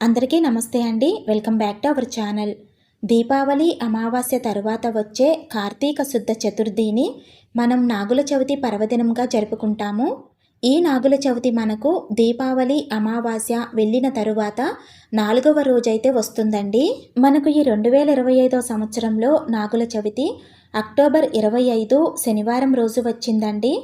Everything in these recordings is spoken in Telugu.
అందరికీ నమస్తే అండి. Welcome back to our channel. Deepavali అమావాస్య తరువాత వచ్చే కార్తీక శుద్ధ చతుర్థిని మనం నాగుల చవితి పర్వదినంగా జరుపుకుంటాము. ఈ నాగుల చవితి మనకు దీపావళి అమావాస్య వెళ్ళిన తరువాత నాలుగవ రోజైతే వస్తుందండి. మనకు ఈ రెండు వేల ఇరవై ఐదో సంవత్సరంలో నాగుల చవితి అక్టోబర్ ఇరవై ఐదు శనివారం రోజు వచ్చిందండి.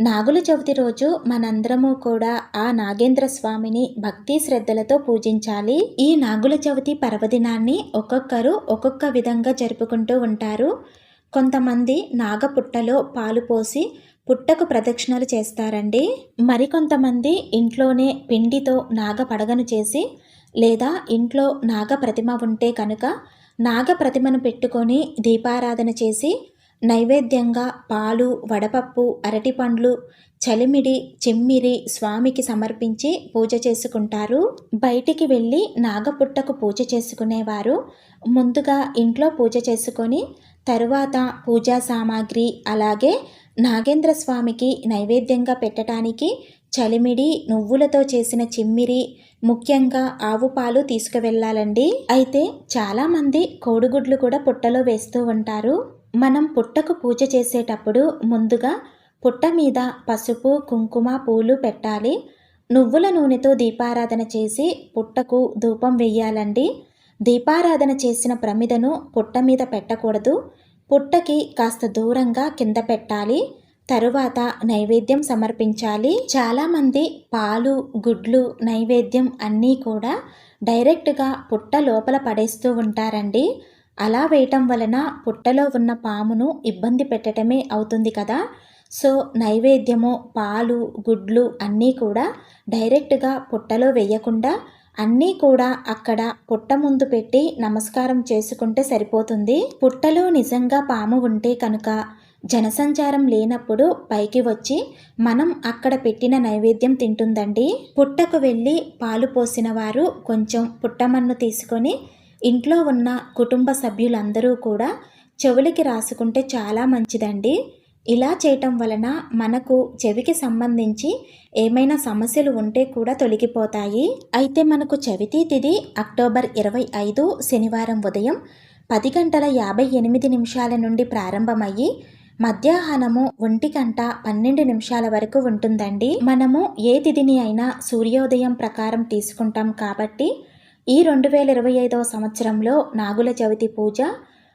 నాగుల చవితి రోజు మనందరము కూడా ఆ నాగేంద్ర స్వామిని భక్తి శ్రద్ధలతో పూజించాలి. ఈ నాగుల చవితి పర్వదినాన్ని ఒక్కొక్కరు ఒక్కొక్క విధంగా జరుపుకుంటూ ఉంటారు. కొంతమంది నాగపుట్టలో పాలు పోసి పుట్టకు ప్రదక్షిణలు చేస్తారండి. మరికొంతమంది ఇంట్లోనే పిండితో నాగ పడగను చేసి లేదా ఇంట్లో నాగ ప్రతిమ ఉంటే కనుక నాగ ప్రతిమను పెట్టుకొని దీపారాధన చేసి నైవేద్యంగా పాలు వడపప్పు అరటిపండ్లు చలిమిడి చెమ్మిరి స్వామికి సమర్పించి పూజ చేసుకుంటారు. బయటికి వెళ్ళి నాగపుట్టకు పూజ చేసుకునేవారు. ముందుగా ఇంట్లో పూజ చేసుకొని తరువాత పూజా సామాగ్రి అలాగే నాగేంద్ర స్వామికి నైవేద్యంగా పెట్టడానికి చలిమిడి నువ్వులతో చేసిన చిమ్మిరి ముఖ్యంగా ఆవు పాలు తీసుకువెళ్ళాలండి. అయితే చాలామంది కోడిగుడ్లు కూడా పుట్టలో వేస్తూ ఉంటారు. మనం పుట్టకు పూజ చేసేటప్పుడు ముందుగా పుట్ట మీద పసుపు కుంకుమ పూలు పెట్టాలి. నువ్వుల నూనెతో దీపారాధన చేసి పుట్టకు ధూపం వెయ్యాలండి దీపారాధన చేసిన ప్రమిదను పుట్ట మీద పెట్టకూడదు. పుట్టకి కాస్త దూరంగా కింద పెట్టాలి. తరువాత నైవేద్యం సమర్పించాలి. చాలామంది పాలు గుడ్లు నైవేద్యం అన్నీ కూడా డైరెక్ట్గా పుట్ట లోపల పడేస్తూ ఉంటారండి. అలా వేయటం వలన పుట్టలో ఉన్న పామును ఇబ్బంది పెట్టడమే అవుతుంది కదా. సో నైవేద్యము పాలు గుడ్లు అన్నీ కూడా డైరెక్ట్గా పుట్టలో వేయకుండా అన్నీ కూడా అక్కడ పుట్ట ముందు పెట్టి నమస్కారం చేసుకుంటే సరిపోతుంది. పుట్టలో నిజంగా పాము ఉంటే కనుక జనసంచారం లేనప్పుడు పైకి వచ్చి మనం అక్కడ పెట్టిన నైవేద్యం తింటుందండి. పుట్టకు వెళ్ళి పాలు పోసిన వారు కొంచెం పుట్టమన్ను తీసుకొని ఇంట్లో ఉన్న కుటుంబ సభ్యులందరూ కూడా చెవులకి రాసుకుంటే చాలా మంచిదండి. ఇలా చేయటం వలన మనకు చెవికి సంబంధించి ఏమైనా సమస్యలు ఉంటే కూడా తొలగిపోతాయి. అయితే మనకు చవితి తిది అక్టోబర్ ఇరవై ఐదు శనివారం ఉదయం పది గంటల యాభై ఎనిమిది నిమిషాల నుండి ప్రారంభమయ్యి మధ్యాహ్నము ఒంటి గంట పన్నెండు నిమిషాల వరకు ఉంటుందండి. మనము ఏ తిథిని అయినా సూర్యోదయం ప్రకారం తీసుకుంటాం కాబట్టి ఈ రెండు వేల ఇరవై ఐదవ సంవత్సరంలో నాగుల చవితి పూజ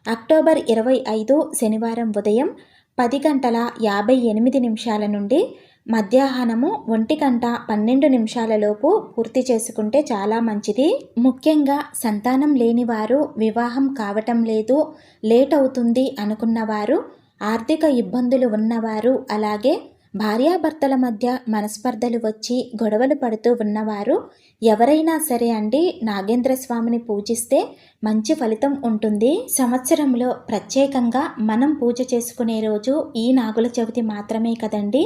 అక్టోబర్ ఇరవై ఐదు శనివారం ఉదయం పది గంటల యాభై ఎనిమిది నిమిషాల నుండి మధ్యాహ్నము ఒంటి గంట పన్నెండు నిమిషాలలోపు పూర్తి చేసుకుంటే చాలా మంచిది. ముఖ్యంగా సంతానం లేనివారు వివాహం కావటం లేదు లేట్ అవుతుంది అనుకున్నవారు ఆర్థిక ఇబ్బందులు ఉన్నవారు అలాగే భార్యాభర్తల మధ్య మనస్పర్ధలు వచ్చి గొడవలు పడుతూ ఉన్నవారు ఎవరైనా సరే అండి నాగేంద్ర స్వామిని పూజిస్తే మంచి ఫలితం ఉంటుంది. సంవత్సరంలో ప్రత్యేకంగా మనం పూజ చేసుకునే రోజు ఈ నాగుల చవితి మాత్రమే కదండి.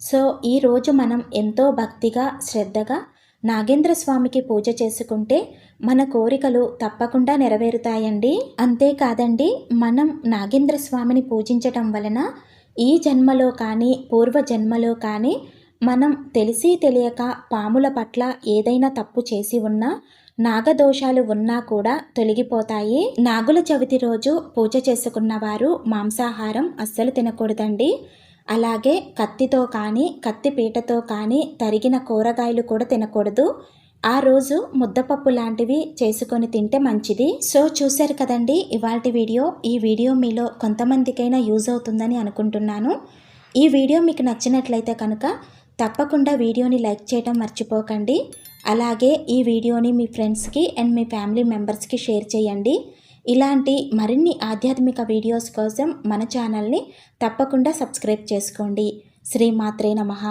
సో ఈ రోజు మనం ఎంతో భక్తిగా శ్రద్ధగా నాగేంద్ర స్వామికి పూజ చేసుకుంటే మన కోరికలు తప్పకుండా నెరవేరుతాయండి. అంతేకాదండి మనం నాగేంద్ర స్వామిని పూజించటం వలన ఈ జన్మలో కానీ పూర్వ జన్మలో కానీ మనం తెలిసి తెలియక పాముల పట్ల ఏదైనా తప్పు చేసి ఉన్నా నాగదోషాలు ఉన్నా కూడా తొలగిపోతాయి. నాగుల చవితి రోజు పూజ చేసుకున్న వారు మాంసాహారం అస్సలు తినకూడదండి. అలాగే కత్తితో కానీ కత్తిపీటతో కానీ తరిగిన కూరగాయలు కూడా తినకూడదు. ఆ రోజు ముద్దపప్పు లాంటివి చేసుకొని తింటే మంచిది. సో చూశారు కదండి ఇవాళ వీడియో. ఈ వీడియో మీలో కొంతమందికైనా యూజ్ అవుతుందని అనుకుంటున్నాను. ఈ వీడియో మీకు నచ్చినట్లయితే కనుక తప్పకుండా వీడియోని లైక్ చేయడం మర్చిపోకండి. అలాగే ఈ వీడియోని మీ ఫ్రెండ్స్కి అండ్ మీ ఫ్యామిలీ మెంబర్స్కి షేర్ చేయండి. ఇలాంటి మరిన్ని ఆధ్యాత్మిక వీడియోస్ కోసం మన ఛానల్ని తప్పకుండా సబ్స్క్రైబ్ చేసుకోండి. శ్రీమాత్రే నమః.